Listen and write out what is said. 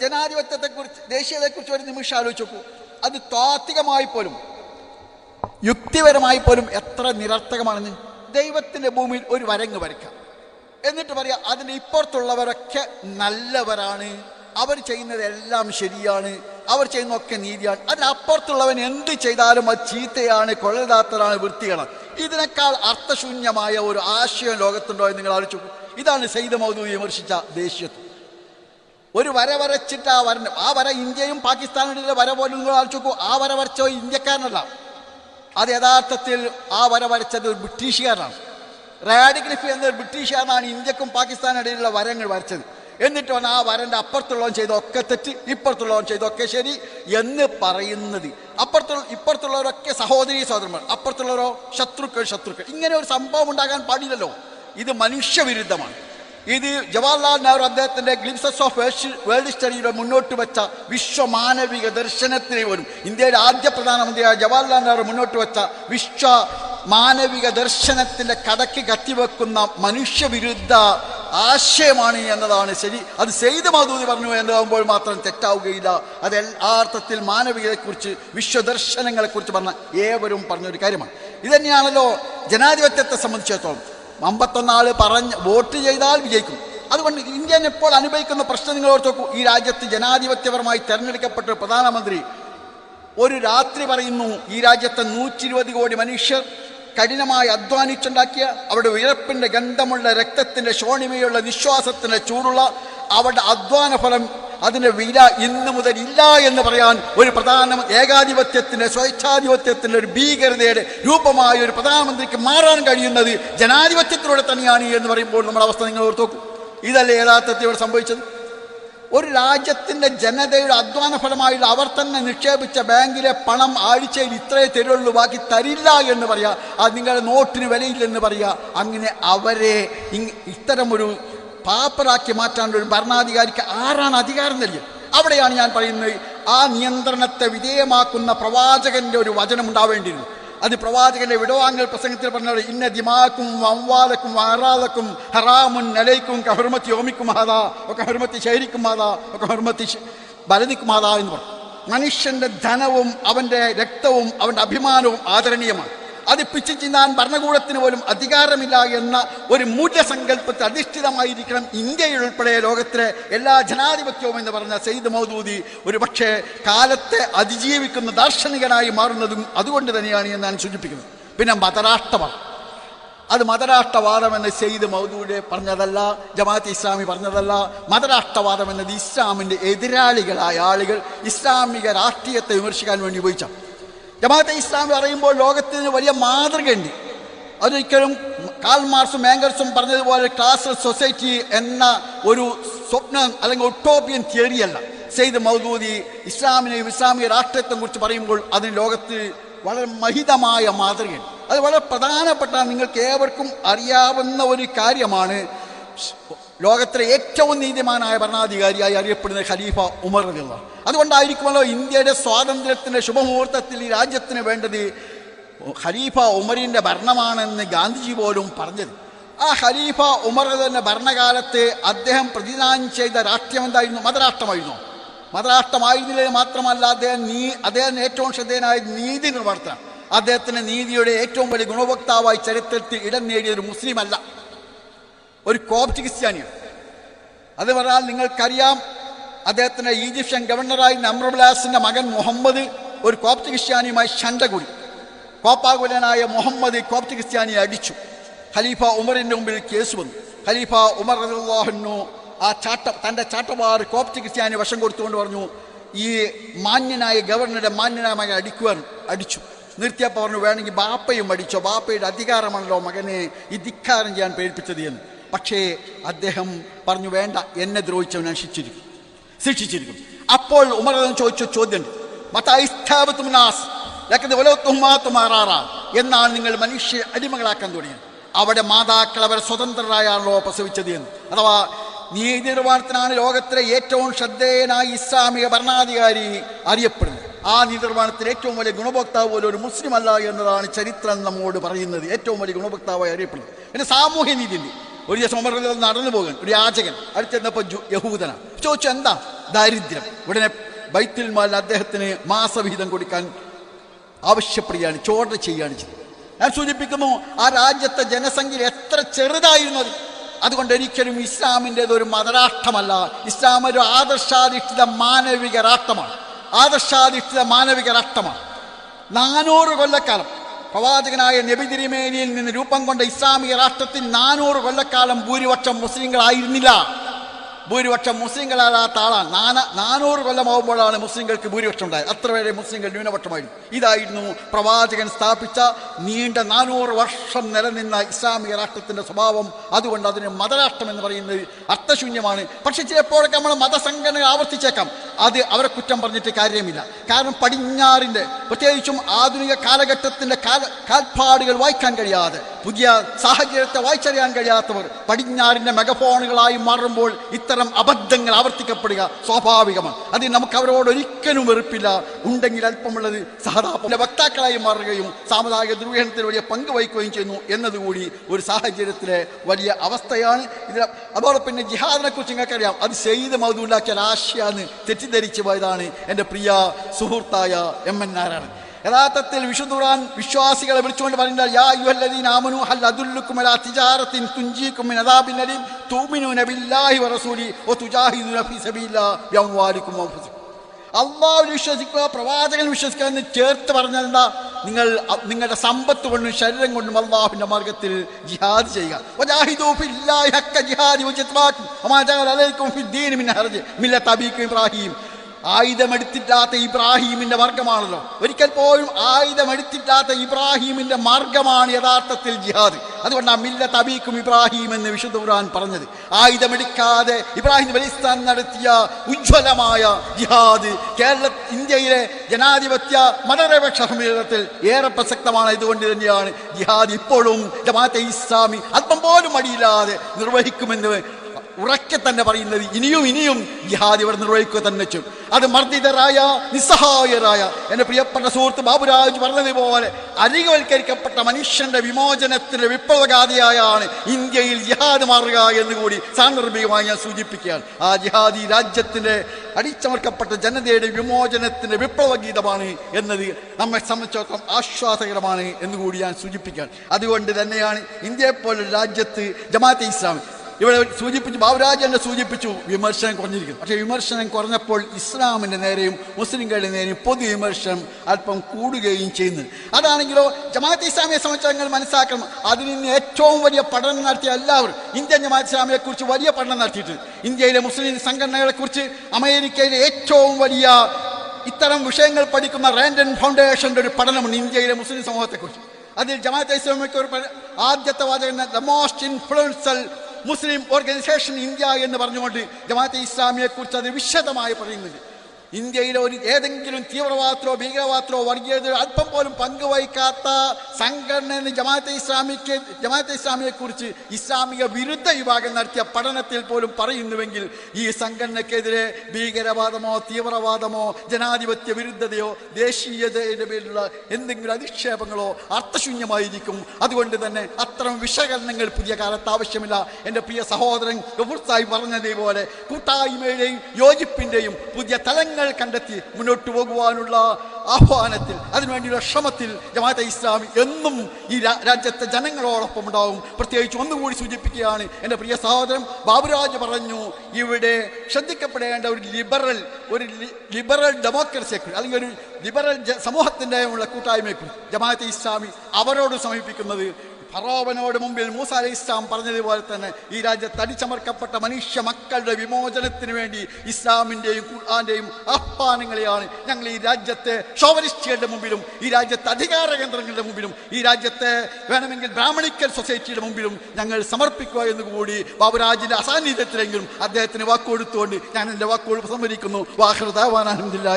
ജനാധിപത്യത്തെക്കുറിച്ച് ദേശീയതയെക്കുറിച്ച് ഒരു നിമിഷം ആലോചിച്ച് അത് താത്വികമായി പോലും യുക്തിപരമായി പോലും എത്ര നിരർത്ഥകമാണെന്ന് ദൈവത്തിന്റെ ഭൂമിയിൽ ഒരു വരങ്ങ് വരയ്ക്കാം. എന്നിട്ട് പറയാം അതിന് ഇപ്പുറത്തുള്ളവരൊക്കെ നല്ലവരാണ്. അവർ ചെയ്യുന്നതെല്ലാം ശരിയാണ്. അവർ ചെയ്യുന്നതൊക്കെ നീതിയാണ്. അതിനപ്പുറത്തുള്ളവൻ എന്ത് ചെയ്താലും അത് ചീത്തയാണ് കൊള്ളരുതാത്തതാണ് വൃത്തികളാണ് ഇതിനേക്കാൾ അർത്ഥശൂന്യമായ ഒരു ആശയം ലോകത്തുണ്ടോ എന്ന് നിങ്ങൾ ആലോചിച്ചു ഇതാണ് സെയ്ദ് മൗദൂദി വിമർശിച്ച ദേശീയത്വം ഒരു വര വരച്ചിട്ട് ആ വര ആ വര ഇന്ത്യയും പാകിസ്ഥാനും വര പോലും നിങ്ങൾ ആലോചിക്കൂ. ആ വര വരച്ചോ ഇന്ത്യക്കാരനല്ല. അത് യഥാർത്ഥത്തിൽ ആ വര വരച്ചത് ഒരു ബ്രിട്ടീഷുകാരനാണ്. റാഡിഗ്ലിഫി എന്നൊരു ബ്രിട്ടീഷുകാരനാണ് ഇന്ത്യക്കും പാകിസ്ഥാനിടയിലുള്ള വരങ്ങൾ വരച്ചത്. എന്നിട്ട് ആ വരന്റെ അപ്പുറത്തുള്ളവൻ ചെയ്തൊക്കെ തെറ്റ് ഇപ്പുറത്തുള്ളവൻ ചെയ്തൊക്കെ ശരി എന്ന് പറയുന്നത്. അപ്പുറത്തുള്ള ഇപ്പുറത്തുള്ളവരൊക്കെ സഹോദരി സഹോദരന്മാർ അപ്പുറത്തുള്ളവരോ ശത്രുക്കൾ ശത്രുക്കൾ. ഇങ്ങനെ ഒരു സംഭവം ഉണ്ടാകാൻ പാടില്ലല്ലോ. ഇത് മനുഷ്യവിരുദ്ധമാണ്. ഇത് ജവഹർലാൽ നെഹ്റു അദ്ദേഹത്തിന്റെ ഗ്ലിംസസ് ഓഫ് വേൾഡ് സ്റ്റഡിയുടെ മുന്നോട്ട് വെച്ച വിശ്വമാനവിക ദർശനത്തിന് പോലും ഇന്ത്യയുടെ ആദ്യ പ്രധാനമന്ത്രിയായ ജവഹർലാൽ നെഹ്റു മുന്നോട്ട് വെച്ച വിശ്വ മാനവിക ദർശനത്തിന്റെ കടക്ക് കത്തിവെക്കുന്ന മനുഷ്യവിരുദ്ധ ആശയമാണ് എന്നതാണ് ശരി. അത് സെയ്ദ് മധൂതി പറഞ്ഞു എന്നതാകുമ്പോൾ മാത്രം തെറ്റാവുകയില്ല. അത് ആ അർത്ഥത്തിൽ മാനവികതയെക്കുറിച്ച് വിശ്വദർശനങ്ങളെക്കുറിച്ച് പറഞ്ഞ ഏവരും പറഞ്ഞൊരു കാര്യമാണ്. ഇതുതന്നെയാണല്ലോ ജനാധിപത്യത്തെ സംബന്ധിച്ചിടത്തോളം അമ്പത്തൊന്നാൾ പറഞ്ഞ് വോട്ട് ചെയ്താൽ വിജയിക്കും. അതുകൊണ്ട് ഇന്ത്യൻ ഇപ്പോൾ അനുഭവിക്കുന്ന പ്രശ്നം നിങ്ങൾ ഓർത്തോക്കൂ ഈ രാജ്യത്ത് ജനാധിപത്യപരമായി തെരഞ്ഞെടുക്കപ്പെട്ട പ്രധാനമന്ത്രി ഒരു രാത്രി പറയുന്നു ഈ രാജ്യത്തെ നൂറ്റി ഇരുപത് കോടി മനുഷ്യർ കഠിനമായി അധ്വാനിച്ചുണ്ടാക്കിയ അവരുടെ വിയർപ്പിന്റെ ഗന്ധമുള്ള രക്തത്തിന്റെ ശോണിമയുള്ള വിശ്വാസത്തിന്റെ ചൂടുള്ള അവരുടെ അധ്വാന ഫലം അതിന്റെ വില ഇന്ന് മുതൽ ഇല്ല എന്ന് പറയാൻ ഒരു പ്രധാന ഏകാധിപത്യത്തിന്റെ സ്വേച്ഛാധിപത്യത്തിന്റെ ഒരു ഭീകരതയുടെ രൂപമായ ഒരു പ്രധാനമന്ത്രിക്ക് മാറാൻ കഴിയുന്നത് ജനാധിപത്യത്തിലൂടെ തന്നെയാണ് എന്ന് പറയുമ്പോൾ നമ്മുടെ അവസ്ഥ നിങ്ങൾ ഓർത്തു നോക്കൂ. ഇതല്ലേ യഥാർത്ഥത്തിൽ ഇവിടെ സംഭവിച്ചത്? ഒരു രാജ്യത്തിന്റെ ജനതയുടെ അധ്വാന ഫലമായുള്ള അവർ തന്നെ നിക്ഷേപിച്ച ബാങ്കിലെ പണം ആഴ്ചയിൽ ഇത്രേ തരുള്ളൂ ബാക്കി തരില്ല എന്ന് പറയുക അത് നിങ്ങളുടെ നോട്ടിന് വിലയില്ലെന്ന് പറയുക അങ്ങനെ അവരെ ഇത്തരമൊരു പാപ്പറാക്കി മാറ്റാനുള്ള ഒരു ഭരണാധികാരിക്ക് ആരാണ് അധികാരം നൽകിയത്? അവിടെയാണ് ഞാൻ പറയുന്നത് ആ നിയന്ത്രണത്തെ വിധേയമാക്കുന്ന പ്രവാചകന്റെ ഒരു വചനം ഉണ്ടാവേണ്ടിയിരുന്നു. അത് പ്രവാചകന്റെ വിടവാങ്ങൽ പ്രസംഗത്തിൽ പറഞ്ഞത് ഇന്ന ദിമാക്കും വംവാലക്കും ആറാലക്കും ഹറാമുൻ നലയ്ക്കും കഹർമത്തി ഓമിക്കും മാതാ ഒക്കെ ഹർമത്തി ശൈരിക്കും മാതാ ഒക്കെ ഹർമത്തി ബലനിക്കും മാതാ എന്ന് പറഞ്ഞു. മനുഷ്യന്റെ ധനവും അവന്റെ രക്തവും അവന്റെ അഭിമാനവും ആദരണീയമാണ്. അത് പിച്ചു ചിന്താൻ ഭരണകൂടത്തിന് പോലും അധികാരമില്ല എന്ന ഒരു മൂല്യസങ്കല്പത്തിൽ അധിഷ്ഠിതമായിരിക്കണം ഇന്ത്യയിൽ ഉൾപ്പെടെ ലോകത്തിലെ എല്ലാ ജനാധിപത്യവും എന്ന് പറഞ്ഞ സെയ്ദ് മൗദൂദി ഒരു പക്ഷേ കാലത്തെ അതിജീവിക്കുന്ന ദാർശനികനായി മാറുന്നതും അതുകൊണ്ട് തന്നെയാണ് എന്ന് ഞാൻ സൂചിപ്പിക്കുന്നത് പിന്നെ മതരാഷ്ട്രമാണ് അത് മതരാഷ്ട്രവാദം എന്ന് സെയ്ദ് മൗദൂദി പറഞ്ഞതല്ല ജമാഅത്ത് ഇസ്ലാമി പറഞ്ഞതല്ല. മതരാഷ്ട്രവാദം എന്നത് ഇസ്ലാമിന്റെ എതിരാളികളായ ആളുകൾ ഇസ്ലാമിക രാഷ്ട്രീയത്തെ വിമർശിക്കാൻ വേണ്ടി ഉപയോഗിച്ച ജമാഅത്തെ ഇസ്ലാമി പറയുമ്പോൾ ലോകത്തിന് വലിയ മാതൃകയുണ്ട്. അതൊരിക്കലും കാൽ മാർസും മാങ്കർസും പറഞ്ഞതുപോലെ ക്ലാസ് സൊസൈറ്റി എന്ന ഒരു സ്വപ്നം അല്ലെങ്കിൽ ഒട്ടോപ്യൻ തിയറിയല്ല സെയ്ദ് മൗദൂദി ഇസ്ലാമിനെയും ഇസ്ലാമിക രാഷ്ട്രീയത്തെ കുറിച്ച് പറയുമ്പോൾ അതിന് ലോകത്ത് വളരെ മഹിതമായ മാതൃകയാണ്. അത് വളരെ പ്രധാനപ്പെട്ട നിങ്ങൾക്ക് ഏവർക്കും അറിയാവുന്ന ഒരു കാര്യമാണ് ലോകത്തിലെ ഏറ്റവും നീതിമാനായ ഭരണാധികാരിയായി അറിയപ്പെടുന്ന ഖലീഫ ഉമർ അൻഹു. അതുകൊണ്ടായിരിക്കുമല്ലോ ഇന്ത്യയുടെ സ്വാതന്ത്ര്യത്തിന്റെ ശുഭമുഹൂർത്തത്തിൽ ഈ രാജ്യത്തിന് വേണ്ടത് ഖലീഫ ഉമറിന്റെ ഭരണമാണെന്ന് ഗാന്ധിജി പോലും പറഞ്ഞത്. ആ ഖലീഫ ഉമർ തന്നെ ഭരണകാലത്ത് അദ്ദേഹം പ്രതിദാനം ചെയ്ത രാഷ്ട്രീയം എന്തായിരുന്നു? മതരാഷ്ട്രമായിരുന്നു. മതരാഷ്ട്രമായിരുന്നില്ല മാത്രമല്ല അദ്ദേഹം നീ അദ്ദേഹം ഏറ്റവും ശ്രദ്ധേയനായ നീതി നിർവർത്തനം അദ്ദേഹത്തിന്റെ നീതിയുടെ ഏറ്റവും വലിയ ഗുണഭോക്താവായി ചരിത്രത്തിൽ ഇടം നേടിയ ഒരു മുസ്ലിം അല്ല ഒരു കോപ്റ്റ് ക്രിസ്ത്യാനിയാണ് അത് പറഞ്ഞാൽ നിങ്ങൾക്കറിയാം അദ്ദേഹത്തിന്റെ ഈജിപ്ഷ്യൻ ഗവർണറായി നമ്രബുലാസിന്റെ മകൻ മുഹമ്മദ് ഒരു കോപ്റ്റ് ക്രിസ്ത്യാനിയുമായി ശണ്ട കൂടി. കോപ്പാകുലനായ മുഹമ്മദ് കോപ്റ്റ് ക്രിസ്ത്യാനിയെ അടിച്ചു. ഖലീഫ ഉമറിന്റെ മുമ്പിൽ കേസ് വന്നു. ഖലീഫ ഉമർ റളിയല്ലാഹു ആ ചാട്ട തന്റെ ചാട്ടവാർ കോപ്റ്റ് ക്രിസ്ത്യാനി വശം കൊടുത്തുകൊണ്ട് പറഞ്ഞു ഈ മാന്യനായ ഗവർണറുടെ മാന്യനായ മകൻ അടിക്കുവാൻ അടിച്ചു. നിർത്തിയപ്പോൾ പറഞ്ഞു വേണമെങ്കിൽ ബാപ്പയും അടിച്ചോ? ബാപ്പയുടെ അധികാരമാണല്ലോ മകനെ ഈ ധിക്കാരം ചെയ്യാൻ പ്രേരിപ്പിച്ചത് എന്ന്. പക്ഷേ അദ്ദേഹം പറഞ്ഞു വേണ്ട എന്നെ ദ്രോഹിച്ചവൻ ശിക്ഷിച്ചിരിക്കും. ശിക്ഷിച്ചിരിക്കും. അപ്പോൾ ഉമർ ചോദിച്ച ചോദ്യം എന്നാണ് നിങ്ങൾ മനുഷ്യ അടിമകളാക്കാൻ തുടങ്ങിയത്. അവിടെ മാതാക്കൾ അവരെ സ്വതന്ത്രരായാണല്ലോ പ്രസവിച്ചത് എന്ന്. അഥവാ നീതി നിർമ്മാണത്തിനാണ് ലോകത്തിലെ ഏറ്റവും ശ്രദ്ധേയനായ ഇസ്ലാമിക ഭരണാധികാരി അറിയപ്പെടുന്നത്. ആ നീതി നിർമ്മാണത്തിൽ ഏറ്റവും വലിയ ഗുണഭോക്താവ് പോലും ഒരു മുസ്ലിം അല്ല എന്നതാണ് ചരിത്രം നമ്മോട് പറയുന്നത്. ഏറ്റവും വലിയ ഗുണഭോക്താവായി അറിയപ്പെടുന്നത്. പിന്നെ സാമൂഹ്യ നീതിന്റെ ഒരു ദിവസം ഉമർ നടന്നു പോകാൻ. ഒരു യാചകൻ. അടുത്ത് ചെന്നപ്പോൾ യഹൂദന. ചോദിച്ചു എന്താ? ദാരിദ്ര്യം. ഉടനെ ബൈത്തിൽ മാലിന് അദ്ദേഹത്തിന് മാസവിഹിതം കൊടുക്കാൻ ആവശ്യപ്പെടുകയാണ് ചോർച്ച ചെയ്യുകയാണ് ചെയ്തത്. ഞാൻ സൂചിപ്പിക്കുന്നു ആ രാജ്യത്തെ ജനസംഖ്യ എത്ര ചെറുതായിരുന്നു അത്. അതുകൊണ്ട് ഒരിക്കലും ഇസ്ലാമിന്റെത് ഒരു മതരാഷ്ട്രമല്ല. ഇസ്ലാം ഒരു ആദർശാധിഷ്ഠിത മാനവിക രാഷ്ട്രമാണ്. ആദർശാധിഷ്ഠിത മാനവിക രാഷ്ട്രമാണ്. നാനൂറ് കൊല്ലക്കാലം പ്രവാചകനായ നബി തിരുമേനിയിൽ നിന്ന് രൂപം കൊണ്ട ഇസ്ലാമിക രാഷ്ട്രത്തിൽ നാനൂറ് കൊല്ലക്കാലം ഭൂരിപക്ഷം മുസ്ലിങ്ങളായിരുന്നില്ല. ഭൂരിപക്ഷം മുസ്ലിങ്ങളാകാത്ത ആളാണ്. നാന നാനൂറ് കൊല്ലമാകുമ്പോഴാണ് മുസ്ലിങ്ങൾക്ക് ഭൂരിപക്ഷം ഉണ്ടായത് അത്ര വരെ മുസ്ലിങ്ങൾ ന്യൂനപക്ഷമായിരുന്നു. ഇതായിരുന്നു പ്രവാചകൻ സ്ഥാപിച്ച നീണ്ട നാനൂറ് വർഷം നിലനിന്ന ഇസ്ലാമിക രാഷ്ട്രത്തിന്റെ സ്വഭാവം. അതുകൊണ്ട് അതിന് മതരാഷ്ട്രം എന്ന് പറയുന്നത് അർത്ഥശൂന്യമാണ്. പക്ഷേ ചിലപ്പോഴൊക്കെ നമ്മൾ മതസംഘടന ആവർത്തിച്ചേക്കാം. അത് അവരെ കുറ്റം പറഞ്ഞിട്ട് കാര്യമില്ല. കാരണം പടിഞ്ഞാറിന്റെ പ്രത്യേകിച്ചും ആധുനിക കാലഘട്ടത്തിന്റെ കാൽ കാൽപ്പാടുകൾ വായിക്കാൻ കഴിയാതെ പുതിയ സാഹചര്യത്തെ വായിച്ചറിയാൻ കഴിയാത്തവർ പടിഞ്ഞാറിന്റെ മെഗഫോണുകളായി മാറുമ്പോൾ ഇത്തരം അബദ്ധങ്ങൾ ആവർത്തിക്കപ്പെടുക സ്വാഭാവികമാണ്. അതിന് നമുക്ക് അവരോട് ഒരിക്കലും വെറുപ്പില്ല. ഉണ്ടെങ്കിൽ അല്പമുള്ളത് സഹതാപ വക്താക്കളായി മാറുകയും സാമുദായിക ധ്രുവീകരണത്തിൽ വലിയ പങ്ക് വഹിക്കുകയും ചെയ്യുന്നു എന്നതുകൂടി ഒരു സാഹചര്യത്തിലെ വലിയ അവസ്ഥയാണ്. ഇതിൽ അതോടൊപ്പം പിന്നെ ജിഹാദിനെ കുറിച്ച് നിങ്ങൾക്കറിയാം. അത് ചെയ്ത് മൗതുണ്ടാക്കിയ ആശയാന്ന് തെറ്റിദ്ധരിച്ചു പോയതാണ് എന്റെ പ്രിയ സുഹൃത്തായ എം എൻ നാരായണൻ. യഥാർത്ഥത്തിൽ വിശുദ്ധ ഖുർആൻ വിശ്വാസികളെ വിളിച്ചുകൊണ്ട് പറയുന്നത് യാ ഹൽ അലാ ബില്ലാഹി വറസൂലി ഫീ വിശ്വസിക്കുക പ്രവാചകൻ വിശ്വസിക്കുക എന്ന് ചേർത്ത് പറഞ്ഞാൽ നിങ്ങൾ നിങ്ങളുടെ സമ്പത്ത് കൊണ്ടും ശരീരം കൊണ്ടും അള്ളാഹുവിന്റെ മാർഗത്തിൽ ജിഹാദ് ചെയ്യുക. ഇബ്രാഹിം. ആയുധമെടുത്തിട്ടാത്ത ഇബ്രാഹീമിന്റെ മാർഗമാണല്ലോ. ഒരിക്കൽ പോലും ആയുധമെടുത്തിട്ടാത്ത ഇബ്രാഹീമിന്റെ മാർഗമാണ് യഥാർത്ഥത്തിൽ ജിഹാദ്. അതുകൊണ്ടാണ് മില്ല തബീക്കും ഇബ്രാഹിം എന്ന് വിശുദ്ധ ഖുർആൻ പറഞ്ഞത്. ആയുധമെടുക്കാതെ ഇബ്രാഹിം ബലിസ്ഥാൻ നടത്തിയ ഉജ്ജ്വലമായ ജിഹാദ് കേരള ഇന്ത്യയിലെ ജനാധിപത്യ മതനിരപേക്ഷ സമ്മേളനത്തിൽ ഏറെ പ്രസക്തമാണ്. ഇതുകൊണ്ട് തന്നെയാണ് ജിഹാദ് ഇപ്പോഴും ജമാഅത്തെ ഇസ്ലാമി അല്പം പോലും അടിയില്ലാതെ നിർവഹിക്കുമെന്ന് ഉറക്കെ തന്നെ പറയുന്നത് ഇനിയും ഇനിയും ജിഹാദ് ഇവിടെ നിർവഹിക്കുക തന്നെ ചെയ്യും. അത് മർദ്ദിതരായ നിസ്സഹായരായ എന്റെ പ്രിയപ്പെട്ട സുഹൃത്ത് ബാബുരാജ് പറഞ്ഞതുപോലെ അരികവൽക്കരിക്കപ്പെട്ട മനുഷ്യന്റെ വിമോചനത്തിന്റെ വിപ്ലവഗാഥയായാണ് ഇന്ത്യയിൽ ജിഹാദ് മാറുക എന്ന് കൂടി സാന്ദർഭികമായി ഞാൻ സൂചിപ്പിക്കുകയാണ്. ആ ജിഹാദി രാജ്യത്തിന്റെ അടിച്ചമർക്കപ്പെട്ട ജനതയുടെ വിമോചനത്തിന്റെ വിപ്ലവഗീതമാണ് എന്നത് നമ്മെ സംബന്ധിച്ചിടത്തോളം ആശ്വാസകരമാണ് എന്ന് കൂടി ഞാൻ സൂചിപ്പിക്കുകയാണ്. അതുകൊണ്ട് തന്നെയാണ് ഇന്ത്യയെ പോലൊരു രാജ്യത്ത് ജമാഅത്തെ ഇസ്ലാമി ഇവിടെ സൂചിപ്പിച്ചു ബാബുരാജ് എന്നെ സൂചിപ്പിച്ചു വിമർശനം കുറഞ്ഞിരിക്കുന്നു. പക്ഷേ വിമർശനം കുറഞ്ഞപ്പോൾ ഇസ്ലാമിന്റെ നേരെയും മുസ്ലിംകളുടെ നേരെയും പൊതു വിമർശനം അല്പം കൂടുകയും ചെയ്യുന്നു. അതാണെങ്കിലോ ജമാഅത്ത് ഇസ്ലാമിയെ സംബന്ധിച്ച് മനസ്സിലാക്കണം അതിൽ നിന്ന് ഏറ്റവും വലിയ പഠനം നടത്തിയ എല്ലാവരും ഇന്ത്യൻ ജമാഅത്ത് ഇസ്ലാമിയെ കുറിച്ച് വലിയ പഠനം നടത്തിയിട്ടുണ്ട്. ഇന്ത്യയിലെ മുസ്ലിം സംഘടനകളെ കുറിച്ച് അമേരിക്കയിലെ ഏറ്റവും വലിയ ഇത്തരം വിഷയങ്ങൾ പഠിക്കുന്ന റാൻഡൻ ഫൗണ്ടേഷന്റെ ഒരു പഠനമുണ്ട് ഇന്ത്യയിലെ മുസ്ലിം സമൂഹത്തെക്കുറിച്ച്. അതിൽ ജമാഅത്തെ ഇസ്ലാമിക്ക് ഒരു ആദ്യത്തെ വാചകം the most influential Muslim organisation India എന്ന് പറഞ്ഞുകൊണ്ട് ജമാഅത്തെ ഇസ്ലാമിയെക്കുറിച്ച് അത് വിശദമായി പറയുന്നുണ്ട്. ഇന്ത്യയിലെ ഒരു ഏതെങ്കിലും തീവ്രവാദത്തിലോ ഭീകരവാദത്തിലോ വർഗീയത അല്പം പോലും പങ്കുവഹിക്കാത്ത സംഘടന ജമാഅത്തെ ഇസ്ലാമിക്ക് ജമാഅത്തെ ഇസ്ലാമിയെ കുറിച്ച് ഇസ്ലാമിക വിരുദ്ധ വിഭാഗം നടത്തിയ പഠനത്തിൽ പോലും പറയുന്നുവെങ്കിൽ ഈ സംഘടനക്കെതിരെ ഭീകരവാദമോ തീവ്രവാദമോ ജനാധിപത്യ വിരുദ്ധതയോ ദേശീയതയുടെ പേരിലുള്ള എന്തെങ്കിലും അധിക്ഷേപങ്ങളോ അർത്ഥശൂന്യമായിരിക്കും. അതുകൊണ്ട് തന്നെ അത്തരം വിശകലനങ്ങൾ പുതിയ കാലത്ത് ആവശ്യമില്ല. എന്റെ പ്രിയ സഹോദരൻ പറഞ്ഞതേ പറഞ്ഞതേപോലെ കൂട്ടായ്മയുടെയും യോജിപ്പിന്റെയും പുതിയ തലങ്ങൾ കണ്ടെത്തി മുന്നോട്ട് പോകുവാനുള്ള ആഹ്വാനത്തിൽ അതിനുവേണ്ടിയുള്ള ശ്രമത്തിൽ ജമാഅത്തെ ഇസ്ലാമി എന്നും ഈ രാജ്യത്തെ ജനങ്ങളോടൊപ്പം ഉണ്ടാവും. പ്രത്യേകിച്ച് ഒന്നുകൂടി സൂചിപ്പിക്കുകയാണ് എന്റെ പ്രിയ സഹോദരൻ ബാബുരാജ് പറഞ്ഞു ഇവിടെ ശ്രദ്ധിക്കപ്പെടേണ്ട ഒരു ലിബറൽ ഒരു ലിബറൽ ഡെമോക്രസിയെക്കുറിച്ച് അല്ലെങ്കിൽ ഒരു ലിബറൽ സമൂഹത്തിന്റെ ഉള്ള കൂട്ടായ്മയെക്കുറിച്ച് ജമാഅത്തെ ഇസ്ലാമി അവരോട് സമീപിക്കുന്നത് ഫറോവനോട് മുമ്പിൽ മൂസ അലൈഹി ഇസ്ലാം പറഞ്ഞതുപോലെ തന്നെ ഈ രാജ്യത്ത് അടിച്ചമർക്കപ്പെട്ട മനുഷ്യ മക്കളുടെ വിമോചനത്തിന് വേണ്ടി ഇസ്ലാമിന്റെയും ഖുർആാന്റെയും ആഹ്വാനങ്ങളെയാണ് ഞങ്ങൾ ഈ രാജ്യത്തെ ഷോവനിസ്റ്റുകളുടെ മുമ്പിലും ഈ രാജ്യത്തെ അധികാര കേന്ദ്രങ്ങളുടെ മുമ്പിലും ഈ രാജ്യത്തെ വേണമെങ്കിൽ ബ്രാഹ്മണിക്കൽ സൊസൈറ്റിയുടെ മുമ്പിലും ഞങ്ങൾ സമർപ്പിക്കുക എന്ന് കൂടി ബാബുരാജിന്റെ അസാന്നിധ്യത്തിലെങ്കിലും അദ്ദേഹത്തിന് വാക്കുകൊടുത്തുകൊണ്ട് ഞാൻ എന്റെ വാക്കുകൾ സംവരിക്കുന്നു വാഹൃതാവാനാണെന്നില്ല